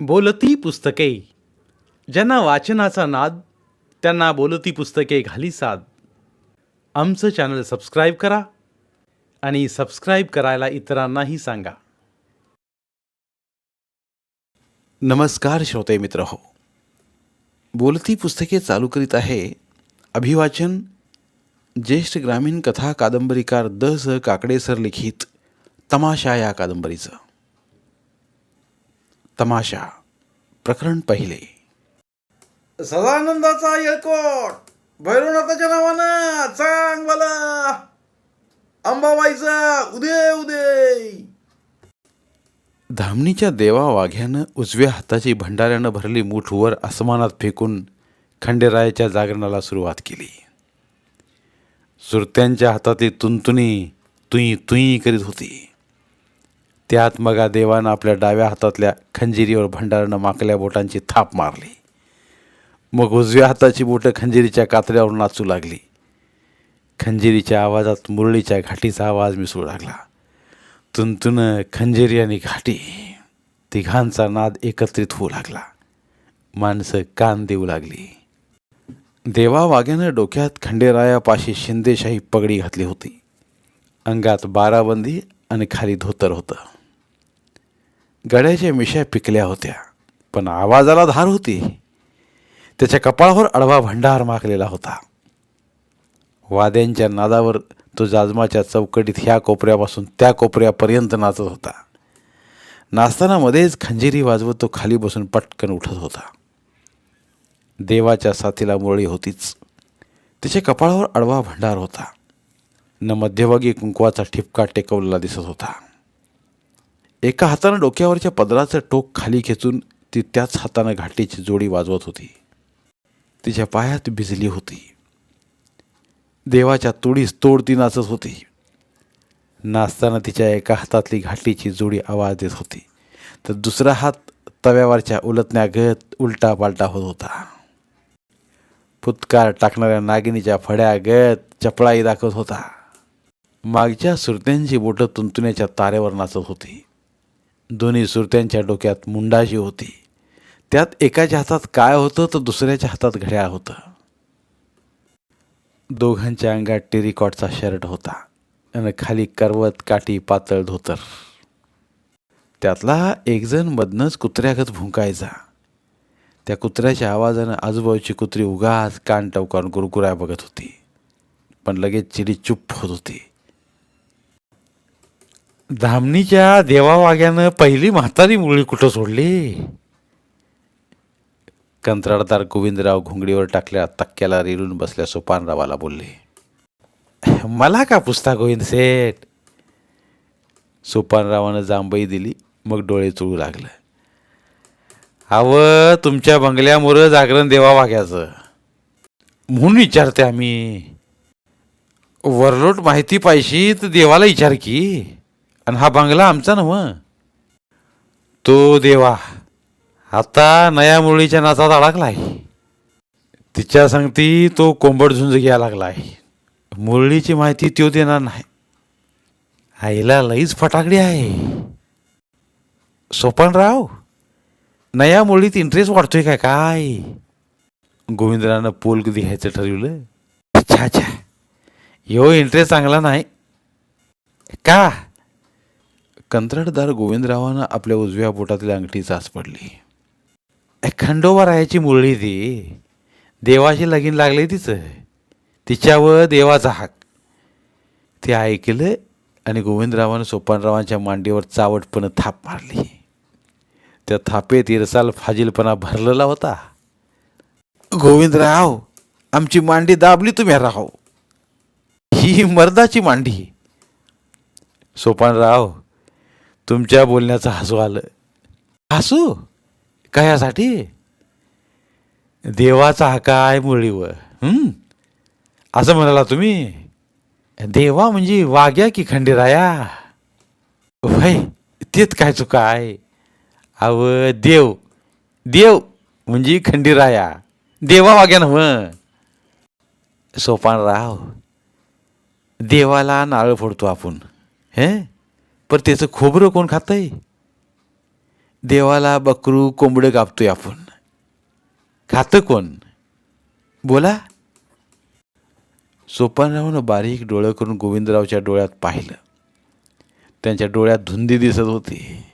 बोलती पुस्तके. ज्यांना वाचनाचा नाद त्यांना बोलती पुस्तके घाली साद. आमचं चॅनल सबस्क्राईब करा आणि सबस्क्राईब करायला इतरांनाही सांगा. नमस्कार श्रोते मित्र हो. बोलती पुस्तके चालू करीत आहे अभिवाचन ज्येष्ठ ग्रामीण कथा कादंबरीकार द स काकडे सर लिखित तमाशा या कादंबरीचं. तमाशा प्रकरण पहिले. सदानंदाचा येळकोट भैरवनाथाच्या नावानं चांग मला अंबाबाईचा उदय उदय. धामणीच्या देवा वाघ्यानं उजव्या हाताची भंडाऱ्यानं भरली मूठ वर आसमानात फेकून खंडेरायाच्या जागरणाला सुरुवात केली. सुरत्यांच्या हातातली तुंतुनी तुई तुई करीत होती. त्यात मगा देवानं आपल्या डाव्या हातातल्या खंजिरीवर भंडारानं माकल्या बोटांची थाप मारली. मग उजव्या हाताची बोटं खंजिरीच्या कातऱ्यावर नाचू लागली. खंजिरीच्या आवाजात मुरळीच्या घाटीचा आवाज मिसळू लागला. तुंतुन खंजिरी आणि घाटी तिघांचा नाद एकत्रित होऊ लागला. माणसं कान देऊ लागली. देवा वाघ्यानं डोक्यात खंडेरायापाशी शिंदेशाही पगडी घातली होती. अंगात बाराबंदी आणि खाली धोतर होतं. गड्याच्या मिशा पिकल्या होत्या पण आवाजाला धार होती. त्याच्या कपाळावर अडवा भंडार माखलेला होता. वाद्यांच्या नादावर तो जाजमाच्या चौकटीत ह्या कोपऱ्यापासून त्या कोपऱ्यापर्यंत नाचत होता. नाचताना मध्येच खंजिरी वाजवत तो खाली बसून पटकन उठत होता. देवाच्या साथीला मुरळी होतीच. त्याच्या कपाळावर अडवा भंडार होता. न मध्यभागी कुंकवाचा ठिपका टेकवलेला दिसत होता. एका हातानं डोक्यावरच्या पदराचं टोक खाली खेचून ती त्याच हातानं घाटीची जोडी वाजवत होती. तिच्या पायात भिजली होती. देवाच्या तोडीस तोड ती नाचत होती. नाचताना तिच्या एका हातातली घाटीची जोडी आवाज देत होती. तर दुसरा हात तव्यावरच्या उलटण्यागत उलटा पालटा होत होता. फुतकार टाकणाऱ्या नागिनीच्या फड्यागत चपळाई दाखवत होता. मागच्या सुरत्यांची बोटं तुंतुण्याच्या तारेवर नाचत होती. दोन्ही सुरत्यांच्या डोक्यात मुंडाशी होती. त्यात एकाच्या हातात काय होतं तर दुसऱ्याच्या हातात घड्याळ होतं. दोघांच्या अंगात टेरिकॉटचा शर्ट होता आणि खाली करवत काठी पातळ धोतर. त्यातला एकजण मधनंच कुत्र्यागत भुंकायचा. त्या कुत्र्याच्या आवाजानं आजूबाजूची कुत्री उगाच कान टवकावून गुरगुराय बघत होती. पण लगेच चिडी चुप्प होत होती. धामणीच्या देवावाग्यानं पहिली म्हातारी मुरळी कुठं सोडली? कंत्राटदार गोविंदराव घुंगडीवर टाकल्या तक्क्याला रेलून बसल्या सोपानरावाला बोलले मला का पुसता गोविंद सेठ? सोपानरावानं जांभई दिली मग डोळे चुळू लागलं. अव तुमच्या बंगल्यामुळं जागरण देवा वाघ्याचं म्हणून विचारते आम्ही. वरलोट माहिती पाहिजे तर देवाला विचार की. आणि हा बंगला आमचा नव तो देवा आता नया मुरळीच्या नाचात अडकला आहे तिच्या सांगती तो कोंबड झुंज घ्यायला आहे मुरळीची माहिती तो देणार नाही. आईला लईच फटाकडी आहे. सोपनराव नया मुरळीत इंटरेस्ट वाढतोय काय काय? गोविंदरानं पोल कधी घ्यायचं ठरवलं. अच्छा अच्छा यो इंटरेस्ट चांगला नाही. का? कंत्राटदार गोविंदरावानं आपल्या उजव्या बोटातील अंगठी चाच पडली. खंडोबा रायाची मुरळी ती. देवाशी लगीन लागले तिचं. तिच्यावर देवाचा हाक. ते ऐकलं आणि गोविंदरावानं सोपानरावांच्या मांडीवर चावटपणं थाप मारली. त्या थापेत इरसाल फाजीलपणा भरलेला होता. गोविंदराव आमची मांडी दाबली तुम्ही राहो. ही मर्दाची मांडी. सोपानराव तुमच्या बोलण्याचं हसू आलं. हसू? कशासाठी देवाचा हा काय मुरळीवर? असं म्हणाला तुम्ही? देवा म्हणजे वाग्या की खंडेराया? वय तेच काय चुका आहे? अव देव. देव म्हणजे खंडेराया. देवा वाग्या नव सोपानराव देवाला नारळ फोडतो आपण. हे? पण त्याचं खोबरं कोण खातंय? देवाला बकरू कोंबडं कापतोय आपण. खातं कोण? बोला. सोपानरावनं बारीक डोळं करून गोविंदरावच्या डोळ्यात पाहिलं. त्यांच्या डोळ्यात धुंदी दिसत होती.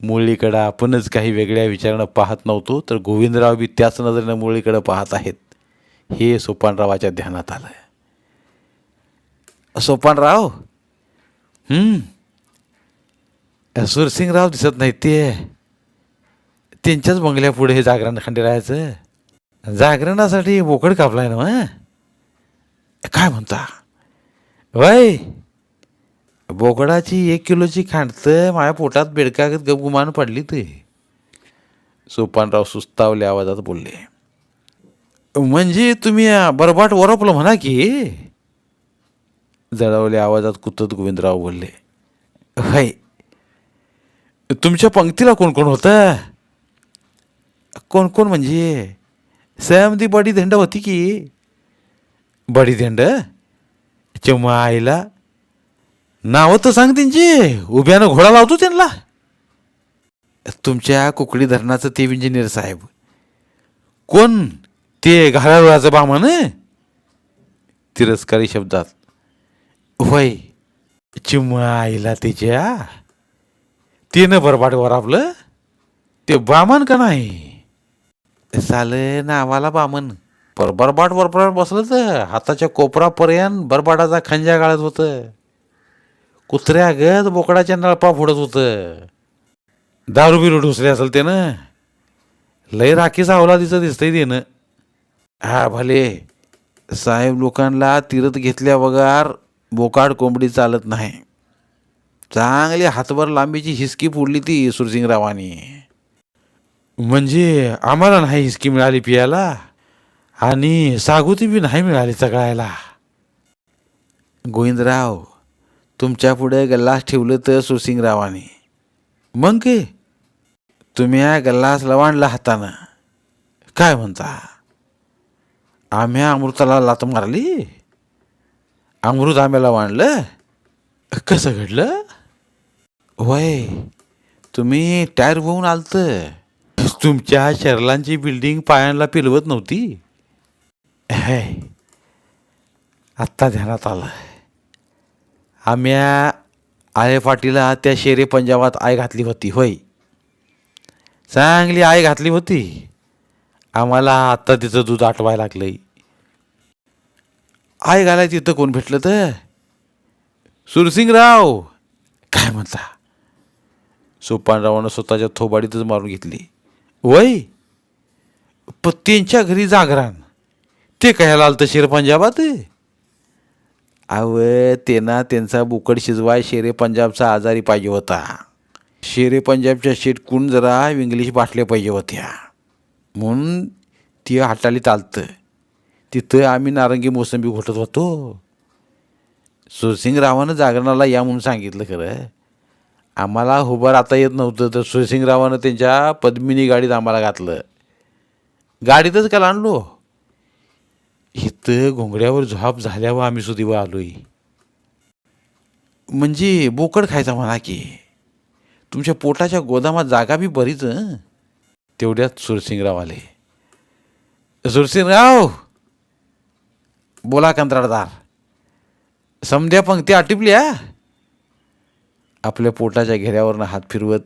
मुरळीकडं आपणच काही वेगळ्या विचारानं पाहत नव्हतो तर गोविंदराव बी त्याच नजरेनं मुरळीकडं पाहत आहेत. हे सोपानरावाच्या ध्यानात आलं सोपानराव! सुरसिंगराव दिसत नाहीत ते. त्यांच्याच बंगल्यापुढे हे जागरण खंडे राहायचं. जागरणासाठी बोकड कापलाय ना मग काय म्हणता? वय बोकडाची एक किलोची खांडतं माझ्या पोटात बेडकागत गपगुमान पडली ते. सोपानराव सुस्तावल्या आवाजात बोलले म्हणजे तुम्ही बरबाट वरपलं म्हणा की? जळवल्या आवाजात कुतत गोविंदराव बोलले होय. तुमच्या पंक्तीला कोण कोण होतं? कोण कोण म्हणजे? सॅम ती बडी धंड होती की? बडी धंड? चम्मा आईला? नावं तर सांग त्यांची. उभ्यानं घोडा लावतो त्यांना. तुमच्या कुकडी धरणाचं ते इंजिनियर साहेब. कोण? ते घालाळाचं बामान तिरस्कारी शब्दात. होय. चिम्मा आईला तिच्या तिनं बरबाटवर आपलं ते बामण का नाही? साले नावाला बामण पर बरबाट वरपर बसलं तर हाताच्या कोपरापर्यंत बरबाटाचा खंजा गाळत होतं. कुत्र्या गत बोकडाच्या नळपा फोडत होतं. दारू बिरू ढुसले असेल त्यानं. लय राखीचा अवलादीचं दिसतंय त्यानं. हा भले. साहेब लोकांना तीरत घेतल्या वगार बोकाड कोंबडी चालत नाही. चांगली हातभर लांबीची हिसकी फोडली ती सुरसिंगरावानी. म्हणजे आम्हाला नाही हिसकी मिळाली पियाला? आणि सागुती बी नाही मिळाली चगळायला. गोविंदराव तुमच्यापुढे गल्लास ठेवलं तर सुरसिंगरावानी. मग के? तुम्ही या गल्लास लवांडला हातानं. काय म्हणता? आम्ही अमृताला लात मारली? अमृत आम्हाला वाणलं? कसं घडलं? वय तुम्ही टायर होऊन आलत. तुमच्या शरलांची बिल्डिंग पायांना पिलवत नव्हती. है आत्ता ध्यानात आलं. आम्या आळे पाटीला त्या शेरे पंजाबात आय घातली होती होय. चांगली आय घातली होती. आम्हाला आत्ता तिचं दूध आठवायला लागलंय. आय घालाय तिथं कोण भेटलं तर? सुरसिंगराव. काय म्हणता? सोपानरावानं स्वतःच्या थोबाडीतच मारून घेतली. वय? प त्यांच्या घरी जागरण ते कशाला आलं तर शेर पंजाबात? अव त्यांना त्यांचा बुकड शिजवाय शेरे पंजाबचा आजारी पाहिजे होता. शेरे पंजाबच्या शेटकून जरा इंग्लिश बाटल्या पाहिजे होत्या. म्हणून ती हाटाली चालतं तिथं आम्ही नारंगी मोसंबी घोटत होतो. सुरसिंगरावानं जागरणाला या म्हणून सांगितलं खरं. आम्हाला उभं राहता येत नव्हतं तर सुरसिंगरावानं त्यांच्या पद्मिनी गाडीत आम्हाला घातलं. गाडीतच काल आणलो इथं घोंगड्यावर झोप झाल्यावर आम्ही सुधीवर आलोय. म्हणजे बोकड खायचा म्हणा की तुमच्या पोटाच्या गोदामात जागा बी बरीच तेवढ्यात सुरसिंगराव आले. सुरसिंगराव! बोला कंत्राटदार. समध्या पंक्ती आटिपल्या आपल्या पोटाच्या घेऱ्यावरनं हात फिरवत.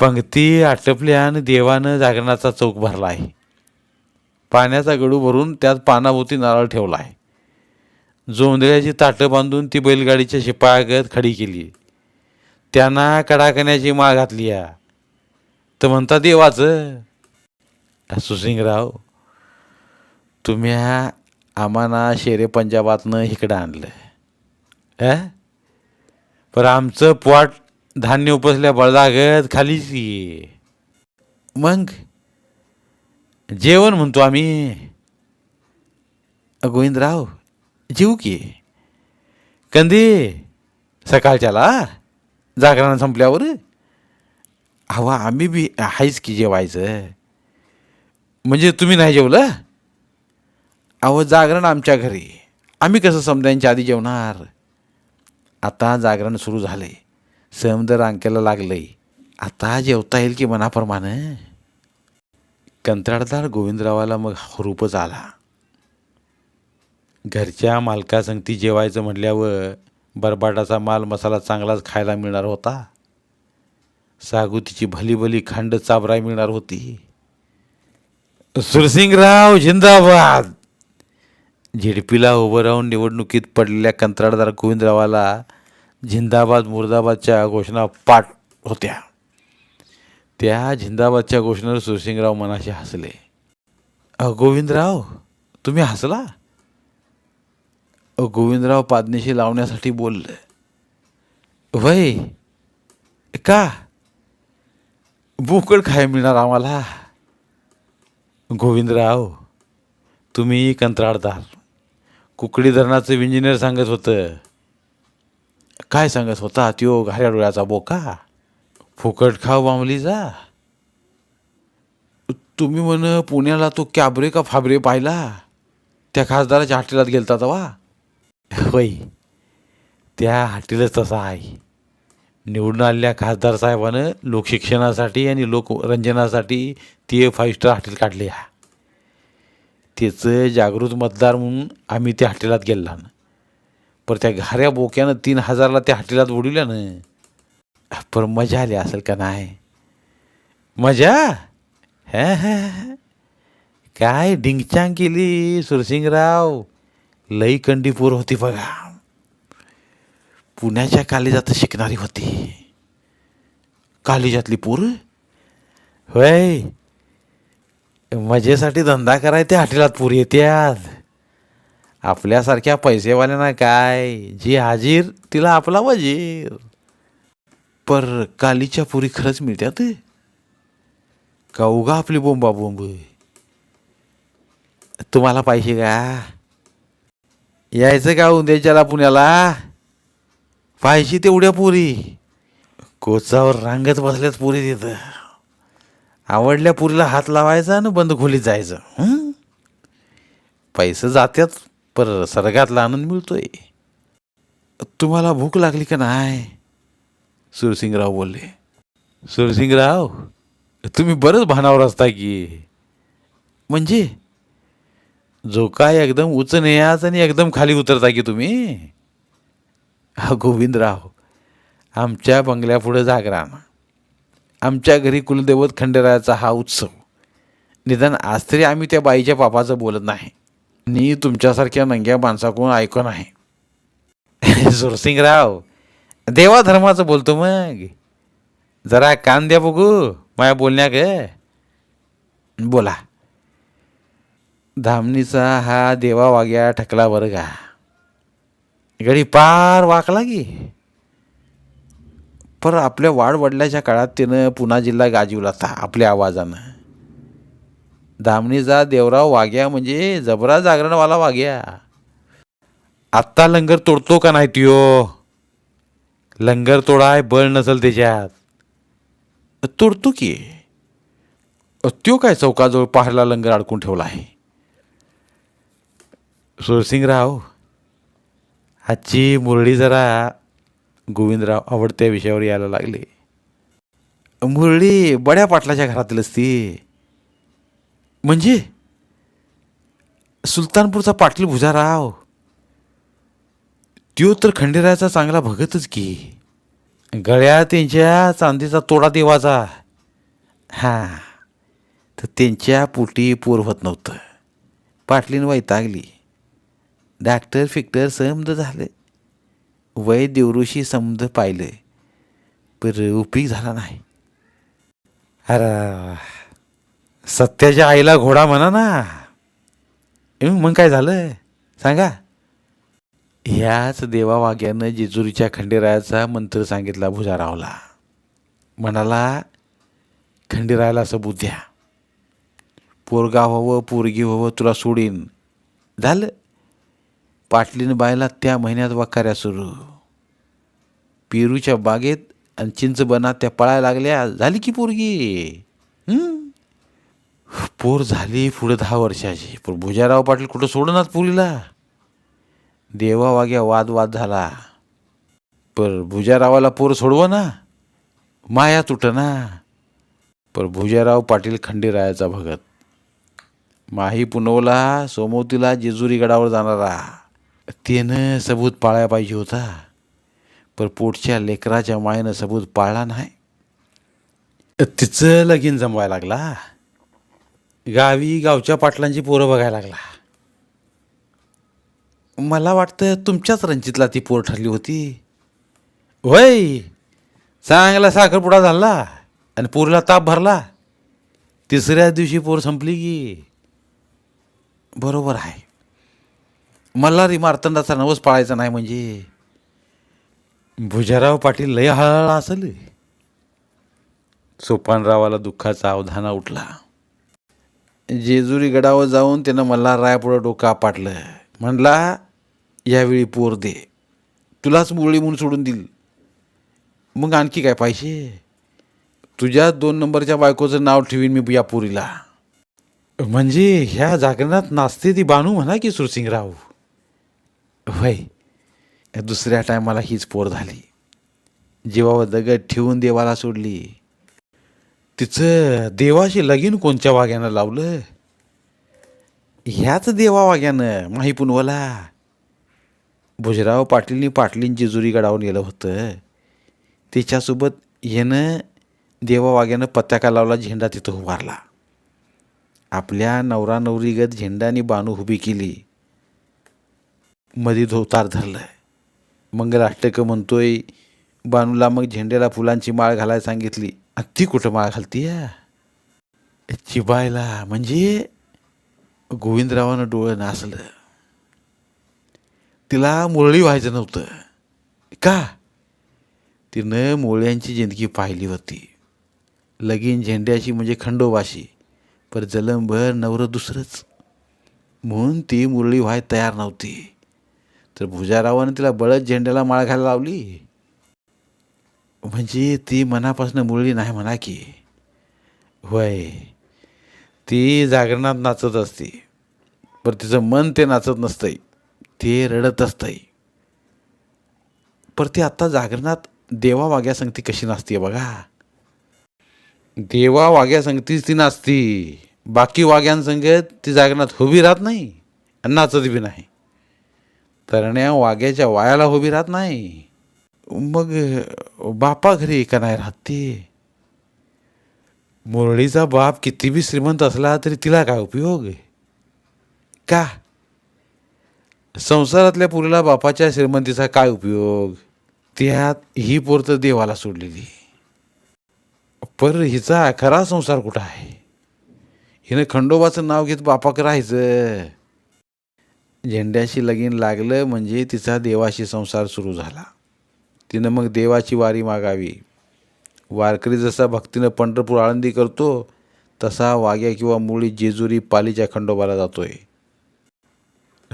पंक्ती आटपल्या आणि देवानं जागरणाचा चौक भरला आहे पाण्याचा गडू भरून त्यात पानाभोवती नारळ ठेवला आहे जोंधळ्याची ताटं बांधून ती बैलगाडीच्या शिपायागत खडी केली. त्यांना कडाकण्याची माळ घातली या तर म्हणता देवाचं सुसिंगराव तुम्ही आम्हाला शेरे पंजाबातनं इकडं आणलं अ पर आमचं पोट धान्य उपसल्या बळदागत खालीच ये मग? जेवण म्हणतो आम्ही. गोविंदराव जेऊ की? कंदी सकाळच्याला जागरण संपल्यावर? हवा आम्ही बी आहेच की जेवायचं. म्हणजे तुम्ही नाही जेवलं? अहो जागरण आमच्या घरी. आम्ही कसं समजायच्या आधी जेवणार? आता जागरण सुरू झाले समद रांकेला लागलंय. आता जेवता येईल की मनाप्रमाणे? कंत्राटदार गोविंदरावाला मग रूपच आला. घरच्या मालकासंगती जेवायचं म्हटल्यावर बरबाटाचा माल मसाला चांगलाच खायला मिळणार होता. सागुतीची भली भली खांड चाबराय मिळणार होती. सुरसिंगराव जिंदाबाद! झेडपीला उभं राहून निवडणुकीत पडलेल्या कंत्राटदार गोविंदरावाला झिंदाबाद मुर्दाबादच्या घोषणा पाठ होत्या. त्या झिंदाबादच्या घोषणेवर सुरसिंगराव मनाशी हसले. गोविंदराव तुम्ही हसला? अ गोविंदराव पादनीशी लावण्यासाठी बोलले. वय का? बोकड खाय मिळणार आम्हाला? गोविंदराव तुम्ही कंत्राटदार. कुकडी धरणाचं इंजिनियर सांगत होतं. काय सांगत होता? त्यो घाऱ्या डोळ्याचा बोका. फुकट खाव बांबली जा. तुम्ही म्हण पुण्याला तो कॅबरे का फाबरे पाहिला? त्या खासदाराच्या हॉटेलात गेलता तवा. वै त्या हॉटेलच तसा आहे. निवडून आलेल्या खासदार साहेबानं लोकशिक्षणासाठी आणि लोकरंजनासाठी ते फाईव्ह स्टार हॉटेल काढले हा. त्याचं जागृत मतदार म्हणून आम्ही त्या हॉटेलात गेला पर त्या घाऱ्या बोक्यानं तीन हजारला त्या हॉटेलात उडवल्यानं पर मजा आली असेल का नाही? मजा? हॅ हॅ काय डिंगचांग केली सुरसिंगराव. लई कंडीपूर होती बघा. पुण्याच्या कालेजात शिकणारी होती. कालेजातली पूर? होय. मजेसाठी धंदा कराय त्या हॉटेलात पूर येत्यात. आपल्यासारख्या पैसेवाल्यांना काय? जी हाजीर तिला आपला वजीर. पर कालीच्या पुरी खरंच मिळत्यात का उगा आपली बोंबा बोंब? तुम्हाला पाहिजे का? यायचं का उद्याच्याला पुण्याला? पाहिजे तेवढ्या पुरी. कोचावर रांगत बसल्यात पुरी तिथं. आवडल्या पुरीला हात लावायचा आणि बंद खोलीत जायचं. पैसे जात्यात पर सर्गातला आनंद मिळतोय. तुम्हाला भूक लागली का नाही? सुरसिंगराव बोलले. सुरसिंगराव तुम्ही बरंच भानावर असता की. म्हणजे? जो काय एकदम उच नेयाच आणि एकदम खाली उतरता की तुम्ही? हा गोविंदराव आमच्या बंगल्यापुढं जागरान आमच्या घरी कुलदैवत खंडेरायाचा हा उत्सव. निदान आज तरी आम्ही त्या बाईच्या पापाचं बोलत नाही. मी तुमच्यासारख्या नंग्या माणसाकडून ऐकून आहे. सुरसिंगराव देवा धर्माचं बोलतो मग. जरा कान द्या बघू माया बोलण्या ग. बोला. धामणीचा हा देवा वाग्या ठकला वर्गा. घडी गडी पार वाकला की. पर आपल्या वाडवडिलाच्या काळात तिनं पुन्हा जिल्हा गाजवला होता आपल्या आवाजानं. धामणीचा देवराव वाग्या म्हणजे जबरा जागरणवाला वाग्या. आत्ता लंगर तोडतो का नाही त्यो? लंगर तोडाय बळ नसल त्याच्यात. तोडतो की. त्यो काय चौकाजवळ पहाडला लंगर अडकून ठेवला आहे? सुरसिंगराव आजची मुरळी जरा गोविंदराव आवडत्या विषयावर यायला लागले. मुरळी बड्या पाटलाच्या घरातीलच ती म्हणजे? सुलतानपूरचा पाटील भुजाराव. त्यो तर खंडेरायाचा चांगला भगतच की. गळ्या त्यांच्या चांदीचा तोडा देवाचा. हां तर त्यांच्या पोटी पोर होत नव्हतं. पाटलीन वैतागली. डॉक्टर फिक्टर समज झाले. वय देवऋषी समज पाहिलं पर उपयोग झाला नाही. अरे सत्याच्या आईला घोडा म्हणा ना. मग काय झालं सांगा. ह्याच देवा वाग्यानं जेजुरीच्या खंडेरायाचा मंत्र सांगितला भुजारावला. म्हणाला खंडेरायाला सबूत द्या पोरगा व्हावं पोरगी व्हावं तुला सोडीन. झालं. पाटलीन बायला त्या महिन्यात वाकाऱ्या सुरू. पेरूच्या बागेत आणि चिंचबनात त्या पळायला लागल्या. झाली की पोरगी? पोर झाली पुढं दहा वर्षाची. पण भुजाराव पाटील कुठं सोडणार पुरीला? देवा वाग्या वाद वाद झाला. पर भुजारावाला पोर सोडव ना माया तुटना. पर भुजाराव पाटील खंडेरायाचा भगत. माही पुनवला सोमवतीला जेजुरी गडावर जाणारा. त्यानं सबूत पाळायला पाहिजे होता. पर पोटच्या लेकराच्या मायेनं सबूत पाळला नाही. तिचं लगीन जमवायला लागला. गावी गावच्या पाटलांची पोरं बघायला लागला. मला वाटतं तुमच्याच रणजितला ती पोर ठरली होती. वय चांगला साखरपुडा झाला आणि पोरीला ताप भरला. तिसऱ्या दिवशी पोर संपली की. बरोबर आहे. मल्हारी मार्तंडाचा नवस पाळायचा नाही म्हणजे. भुजाराव पाटील लय हळहळा असेल. सोपानरावाला दुःखाचा अवधाना उठला. जेजुरी गडावर जाऊन त्यानं मल्हाररायापुढं डोकं आपटलं. म्हणला यावेळी पोर दे. तुलाच मुरळी म्हणून सोडून दिल. मग आणखी काय पाहिजे? तुझ्या दोन नंबरच्या बायकोचं नाव ठेवीन मी या पुरीला. म्हणजे ह्या जागरणात नाचते ती बानू म्हणा की सुरसिंगराव. होय. दुसऱ्या टायमाला हीच पोर झाली. जीवावर दगड ठेवून देवाला सोडली. तिचं देवाशी लगीन कोणत्या वाग्यानं लावलं? ह्याच देवा वाग्यानं माही पुनवला. भुजराव पाटीलनी पाटलींची जुरी गडावर नेलं होतं. तिच्यासोबत यानं देवा वाग्यानं पत्याका लावला झेंडा तिथं उभारला. आपल्या नवरा नवरीगत झेंडाने बाणू उभी केली. मध्ये धोतार धरलं मंगलाष्टक म्हणतोय बानूला मग झेंड्याला फुलांची माळ घालायला सांगितली. आणि ती कुठं माळ घालती चिबायला. म्हणजे गोविंदरावानं डोळं नासलं. तिला मुरळी व्हायचं नव्हतं. का? तिनं मोळ्यांची जिंदगी पाहिली होती. लगीन झेंड्याची म्हणजे खंडोबाशी पर जलमभर नवरं दुसरंच. म्हणून ती मुरळी व्हाय तयार नव्हती. तर भुजारावानं तिला बळद झेंड्याला माळ घालायला लावली. म्हणजे ती मनापासून मुरळी नाही म्हणा की. होय. ती जागरणात नाचत असते. पण तिचं मन ते नाचत नसतंय. ते रडत असतंय. पर ती आत्ता जागरणात देवा वाग्या संगती कशी नाचते बघा. देवा वाग्या संगतीच ती नाचती. बाकी वाग्यांसंगत ती जागरणात उभी राहत नाही आणि नाचत बी नाही. तरण्या वाघ्याच्या वायाला उभी राहत नाही. मग बापा घरी का नाही राहत. ती मुरळीचा बाप किती बी श्रीमंत असला तरी तिला काय उपयोग का? संसारातल्या पुरीला बापाच्या श्रीमंतीचा काय उपयोग? त्यात ही पोर तर देवाला सोडलेली. पर हिचा खरा संसार कुठं आहे? हिनं खंडोबाचं नाव घेत बापाक राहायचं. झेंड्याशी लगीन लागलं म्हणजे तिचा देवाशी संसार सुरू झाला. तिनं मग देवाची वारी मागावी. वारकरी जसा भक्तीनं पंढरपूर आळंदी करतो तसा वाग्या किंवा मुळी जेजुरी पालीच्या खंडोबाला जातोय.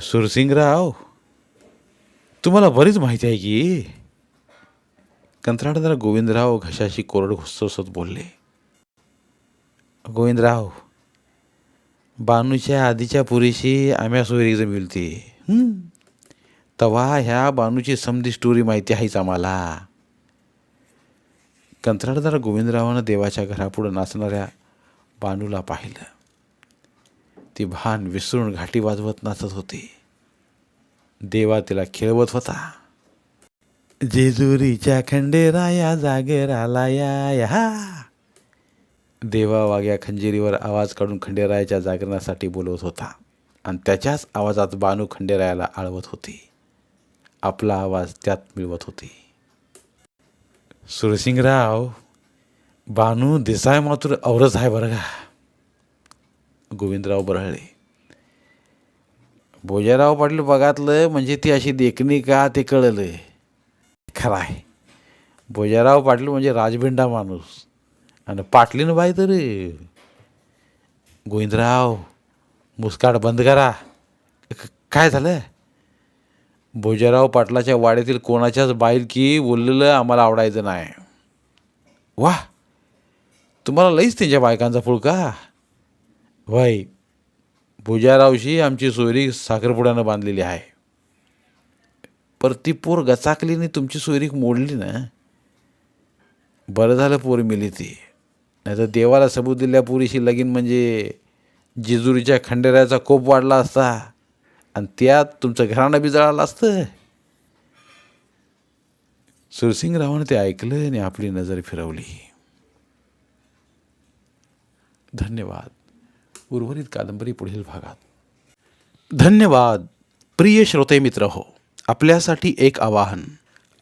सुरसिंगराव तुम्हाला बरीच माहिती आहे की? कंत्राटदार गोविंदराव घशाशी कोरड घुसत बोलले. गोविंदराव बानूच्या आधीच्या पुरीशी आम्या सोयरी जमिलती तवा ह्या बानूची समधी स्टोरी माहिती आहेच आम्हाला. कंत्राटदार गोविंदरावानं देवाच्या घरापुढं नाचणाऱ्या बानूला पाहिलं. ती भान विसरून घाटी वाजवत नाचत होती. देवा तिला खेळवत होता. जेजुरीच्या खंडेराया जागराला या या. देवा वाग्या खंजिरीवर आवाज काढून खंडेरायाच्या जागरणासाठी बोलवत होता. आणि त्याच्याच आवाजात बानू खंडेरायाला आळवत होती. आपला आवाज त्यात मिळवत होती. सुरसिंगराव बानू देसाय मातूर औरच आहे बरं का? गोविंदराव बरळले. भोजाराव पाटील बघातलं म्हणजे ती अशी देखणी का ते कळलं. खरं आहे. भोजाराव पाटील म्हणजे राजभिंडा माणूस. आणि पाटलीनं बाई तर. गोविंदराव मुस्काट बंद करा. काय झालं भोजराव पाटलाच्या वाड्यातील कोणाच्याच बाईल की बोललेलं आम्हाला आवडायचं नाही. वा तुम्हाला लईच त्यांच्या बायकांचा फुलका वाई भुजारावशी आमची सोयरी साखरपुड्यानं बांधलेली आहे. पर ती पोर गचाकलीने तुमची सोयरीक मोडली ना? बरं झालं पोर मिली ती. नाही तर देवाला सबूत दिल्या पोरीशी लगीन म्हणजे जेजुरीच्या खंडेऱ्याचा कोप वाढला असता आणि त्यात तुमचं घराणं बी जळालं असतं. सुरसिंगरावानं ते ऐकलं आणि आपली नजर फिरवली. धन्यवाद. उर्वरित कादंबरी पुढील भागात. धन्यवाद. प्रिय श्रोते मित्र हो आपल्यासाठी एक आवाहन.